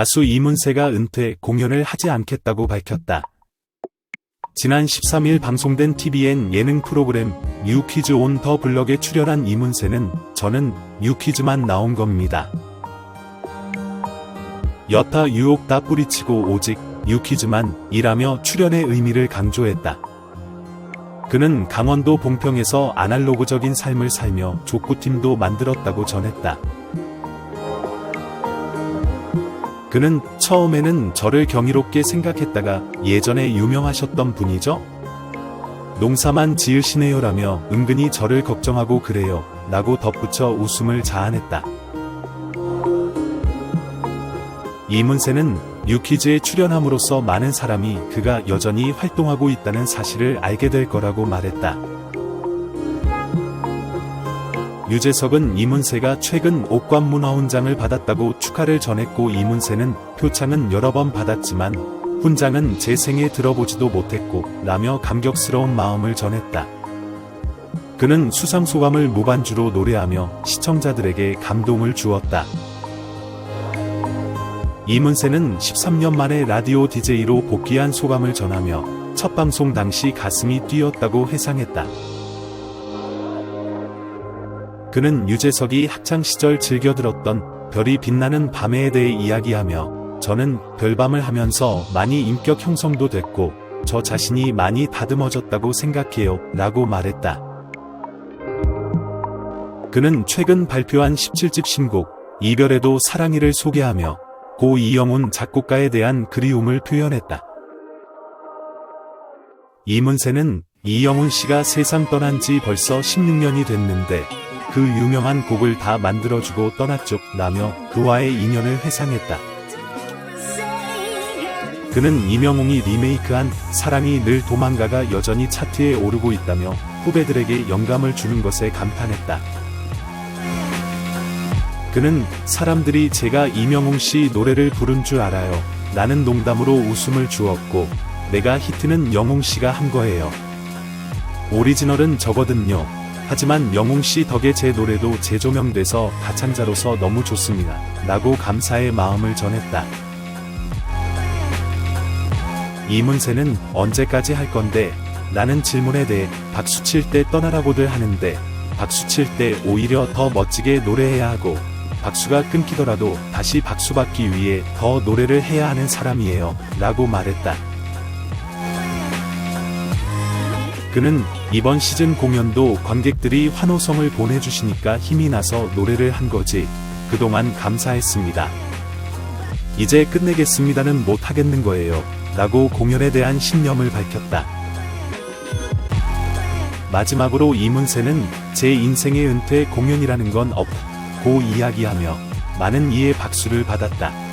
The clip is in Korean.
가수 이문세가 은퇴 공연을 하지 않겠다고 밝혔다. 지난 13일 방송된 TVN 예능 프로그램 뉴퀴즈 온 더 블럭에 출연한 이문세는 저는 뉴퀴즈만 나온 겁니다. 여타 유혹 다 뿌리치고 오직 뉴퀴즈만 이라며 출연의 의미를 강조했다. 그는 강원도 봉평에서 아날로그적인 삶을 살며 족구팀도 만들었다고 전했다. 그는 처음에는 저를 경이롭게 생각했다가 예전에 유명하셨던 분이죠? 농사만 지으시네요라며 은근히 저를 걱정하고 그래요. 라고 덧붙여 웃음을 자아냈다. 이문세는 뉴퀴즈에 출연함으로써 많은 사람이 그가 여전히 활동하고 있다는 사실을 알게 될 거라고 말했다. 유재석은 이문세가 최근 옥관문화훈장을 받았다고 축하를 전했고 이문세는 표창은 여러 번 받았지만 훈장은 제 생에 들어보지도 못했고 라며 감격스러운 마음을 전했다. 그는 수상소감을 무반주로 노래하며 시청자들에게 감동을 주었다. 이문세는 13년 만에 라디오 DJ로 복귀한 소감을 전하며 첫 방송 당시 가슴이 뛰었다고 회상했다. 그는 유재석이 학창시절 즐겨 들었던 별이 빛나는 밤에에 대해 이야기하며 저는 별밤을 하면서 많이 인격 형성도 됐고 저 자신이 많이 다듬어졌다고 생각해요 라고 말했다. 그는 최근 발표한 17집 신곡 이별에도 사랑이를 소개하며 고 이영훈 작곡가에 대한 그리움을 표현했다. 이문세는 이영훈 씨가 세상 떠난 지 벌써 16년이 됐는데 그 유명한 곡을 다 만들어주고 떠났죠 라며 그와의 인연을 회상했다. 그는 이명웅이 리메이크한 사랑이 늘 도망가가 여전히 차트에 오르고 있다며 후배들에게 영감을 주는 것에 감탄했다. 그는 사람들이 제가 이명웅 씨 노래를 부른 줄 알아요. 라는 농담으로 웃음을 주었고 내가 히트는 영웅 씨가 한 거예요. 오리지널은 저거든요. 하지만 영웅 씨 덕에 제 노래도 재조명돼서 가창자로서 너무 좋습니다. 라고 감사의 마음을 전했다. 이문세는 언제까지 할 건데? 라는 질문에 대해 박수 칠 때 떠나라고들 하는데 박수 칠 때 오히려 더 멋지게 노래해야 하고 박수가 끊기더라도 다시 박수 받기 위해 더 노래를 해야 하는 사람이에요. 라고 말했다. 그는 이번 시즌 공연도 관객들이 환호성을 보내주시니까 힘이 나서 노래를 한 거지. 그동안 감사했습니다. 이제 끝내겠습니다는 못 하겠는 거예요. 라고 공연에 대한 신념을 밝혔다. 마지막으로 이문세는 제 인생의 은퇴 공연이라는 건 없고 이야기하며 많은 이의 박수를 받았다.